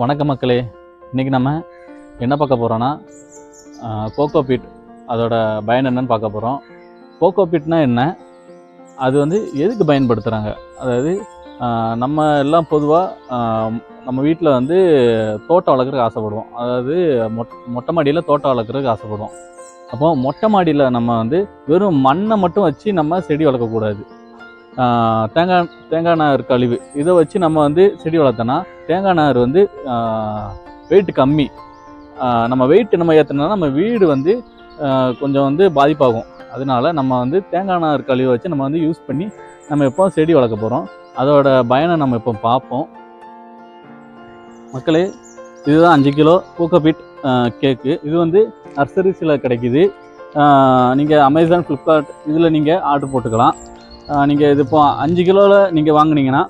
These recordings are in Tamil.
வணக்க மக்களே. இன்றைக்கி நம்ம என்ன பார்க்க போகிறோன்னா கோகோ பீட் அதோட பயன் என்னன்னு பார்க்க போகிறோம் கோகோ பீட்னா என்ன? அது வந்து எதுக்கு பயன்படுத்துகிறாங்க அதாவது நம்ம எல்லாம் பொதுவாக நம்ம வீட்டில் வந்து தோட்டம் வளர்க்குறதுக்கு ஆசைப்படுவோம். அதாவது மொட் மொட்டை மாடியில் தோட்டம் வளர்க்குறதுக்கு ஆசைப்படுவோம். அப்போது மொட்டை மாடியில் நம்ம வந்து வெறும் மண்ணை மட்டும் வச்சு நம்ம செடி வளர்க்கக்கூடாது. தேங்காய் தேங்காய் நார் கழிவு. இதை வச்சு நம்ம வந்து செடி வளர்த்தோன்னா தேங்காய் நார் வந்து வெயிட் கம்மி. நம்ம வெயிட் நம்ம ஏற்றினா நம்ம வீடு வந்து கொஞ்சம் வந்து பாதிப்பாகும். அதனால நம்ம வந்து தேங்காய் நார் கழிவை வச்சு நம்ம வந்து யூஸ் பண்ணி நம்ம எப்போ செடி வளர்க்க போகிறோம் அதோட பயனை நம்ம இப்போ பார்ப்போம். மக்களே இதுதான் அஞ்சு கிலோ பூக்கபீட் கேக்கு இது வந்து நர்சரிஸில் கிடைக்குது. நீங்கள் அமேசான் ஃப்ளிப்கார்ட் இதில் நீங்கள் ஆர்டர் போட்டுக்கலாம். நீங்கள் இது இப்போ அஞ்சு கிலோவில் நீங்கள் வாங்கினீங்கன்னா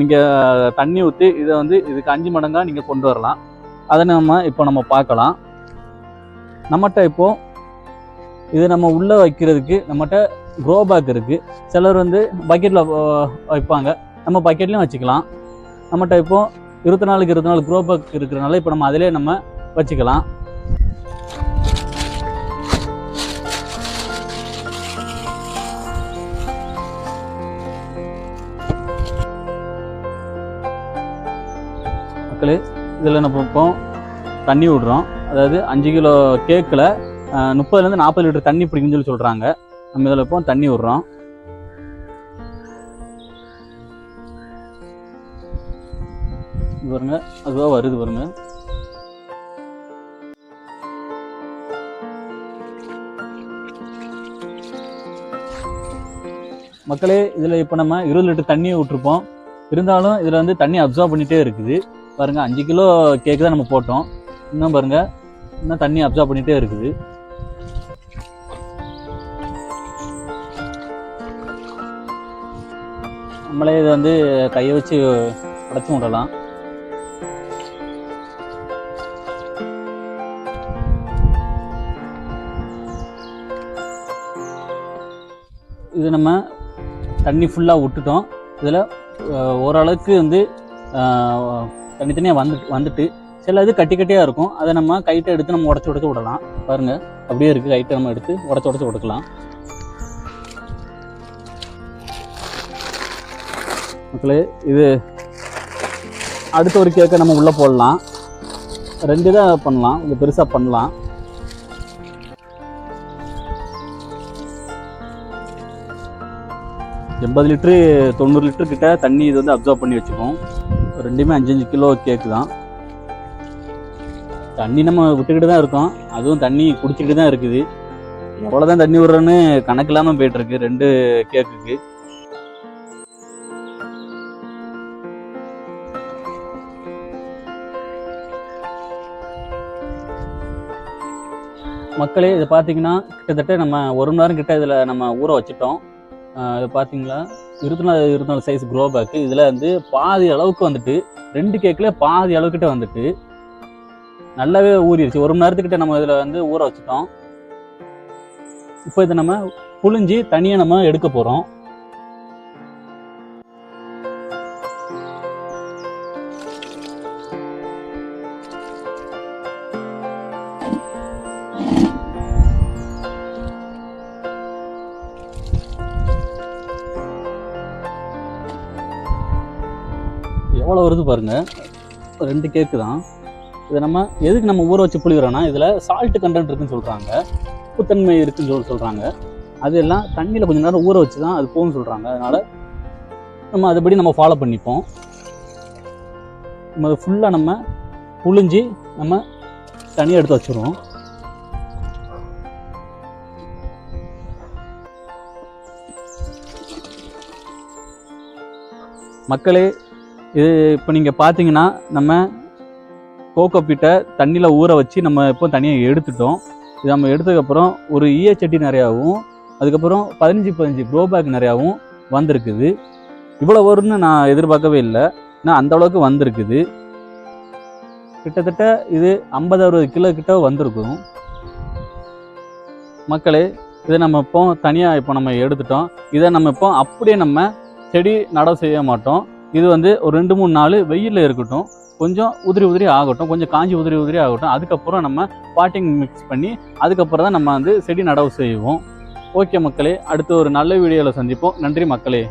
நீங்கள் தண்ணி ஊற்றி இதை வந்து இதுக்கு அஞ்சு மடங்காக நீங்கள் கொண்டு வரலாம். அதை நம்ம இப்போ நம்ம பார்க்கலாம். நம்மகிட்ட இப்போது இது நம்ம உள்ளே வைக்கிறதுக்கு நம்மகிட்ட க்ரோ பேக் இருக்குது சிலர் வந்து பக்கெட்டில் வைப்பாங்க. நம்ம பக்கெட்லேயும் வச்சுக்கலாம். நம்மகிட்ட இப்போது இருபத்தி நாலுக்கு இருபத்தி நாலு க்ரோ பேக் இருக்கிறனால இப்போ நம்ம அதிலே நம்ம வச்சுக்கலாம். மக்களே இதில் நம்ம இப்போ தண்ணி விடுறோம். அதாவது அஞ்சு கிலோ கேக்கில் முப்பதுலேருந்து நாற்பது லிட்டர் தண்ணி பிடிக்குன்னு சொல்லி சொல்கிறாங்க நம்ம இதில் இப்போ தண்ணி விடுறோம். இது பாருங்க அதுவாக வருது பாருங்க. மக்களே இதில் இப்போ நம்ம இருபது லிட்டர் தண்ணியை விட்டுருப்போம். இருந்தாலும் இதில் வந்து தண்ணி அப்சர்வ் பண்ணிகிட்டே இருக்குது. பாருங்க அஞ்சு கிலோ கேக்கு தான் நம்ம போட்டோம். இன்னும் பாருங்க இன்னும் தண்ணி அப்சர்வ் பண்ணிகிட்டே இருக்குது. நம்மளே இதை வந்து கையை வச்சு உடச்சி விடலாம். இது நம்ம தண்ணி ஃபுல்லாக விட்டுட்டோம். இதில் ஓரளவுக்கு வந்து தனித்தனியாக வந்து வந்துட்டு சில இது கட்டி கட்டியாக இருக்கும். அதை நம்ம கைட்டை எடுத்து நம்ம உடச்சி உடச்சி விடலாம். பாருங்கள் அப்படியே இருக்குது கைட்டை நம்ம எடுத்து உடச்சி உடச்சி விடுக்கலாம் மக்களே இது அடுத்த ஒரு கேக்கை நம்ம உள்ளே போடலாம். ரெண்டு இதாக பண்ணலாம். கொஞ்சம் பெருசாக பண்ணலாம். எண்பது லிட்ரு தொண்ணூறு லிட்டரு கிட்ட தண்ணி இது வந்து அப்சர்வ் பண்ணி வச்சுக்கோம் ரெண்டுமே அஞ்சு அஞ்சு கிலோ கேக்கு தான். தண்ணி நம்ம விட்டுக்கிட்டு தான் இருக்கோம். அதுவும் தண்ணி குடிச்சிக்கிட்டு தான் இருக்குது. எவ்வளோதான் தண்ணி விடுறோன்னு கணக்கு இல்லாமல் போயிட்டுருக்கு ரெண்டு கேக்குக்கு மக்களே இது பார்த்தீங்கன்னா கிட்டத்தட்ட நம்ம ஒரு மணி நேரம் கிட்ட இதில் நம்ம ஊற வச்சுட்டோம். இது பார்த்தீங்களா இருபத்தி நாலு இருபத்தி நாலு சைஸ் க்ரோ பேக்கு இதில் வந்து பாதி அளவுக்கு வந்துட்டு ரெண்டு கேக்கில் பாதி அளவுக்கிட்ட வந்துட்டு நல்லாவே ஊறிடுச்சு ஒரு மணி நேரத்துக்கிட்ட நம்ம இதில் வந்து ஊற வச்சுட்டோம். இப்போ இதை நம்ம புழிஞ்சு தனியாக நம்ம எடுக்க போகிறோம் எவ்வளோ வருது பாருங்க. ரெண்டு கேக்கு தான். இதை நம்ம எதுக்கு நம்ம ஊற வச்சு புளிகிறோன்னா இதில் சால்ட் கண்டென்ட் இருக்குன்னு சொல்கிறாங்க உப்புத்தன்மை இருக்குன்னு சொல்லி சொல்கிறாங்க அது எல்லாம் தண்ணியில் கொஞ்சம் நேரம் ஊற வச்சு தான் அது போகும்னு சொல்கிறாங்க அதனால் நம்ம அதுபடி நம்ம ஃபாலோ பண்ணிப்போம். நம்ம அதை ஃபுல்லாக நம்ம புழிஞ்சி நம்ம தனியாக எடுத்து வச்சுருவோம். மக்களே இது இப்போ நீங்கள் பார்த்தீங்கன்னா நம்ம கோகோ தண்ணியில் ஊற வச்சு நம்ம இப்போ தனியாக எடுத்துட்டோம். இது நம்ம எடுத்ததுக்கப்புறம் ஒரு ஈயச்சட்டி நிறையாவும் அதுக்கப்புறம் பதினஞ்சு பதினஞ்சு க்ரோ பேக் நிறையாவும் வந்திருக்குது. இவ்வளோ வரும்னு நான் எதிர்பார்க்கவே இல்லை. நான் அந்த அளவுக்கு வந்திருக்குது. கிட்டத்தட்ட இது ஐம்பது அறுபது கிலோ கிட்ட வந்திருக்கும். மக்களே இதை நம்ம இப்போ தனியாக இப்போ நம்ம எடுத்துட்டோம். இதை நம்ம இப்போ அப்படியே நம்ம செடி நட செய்ய மாட்டோம். இது வந்து ஒரு ரெண்டு மூணு நாள் வெயிலில் இருக்கட்டும் கொஞ்சம் உதிரி உதிரி ஆகட்டும் கொஞ்சம் காஞ்சி உதிரி உதிரி ஆகட்டும் அதுக்கப்புறம் நம்ம பாட்டிங் மிக்ஸ் பண்ணி அதுக்கப்புறம் தான் நம்ம வந்து செடி நடவு செய்வோம். ஓகே மக்களே அடுத்து ஒரு நல்ல வீடியோவில் சந்திப்போம். நன்றி மக்களே.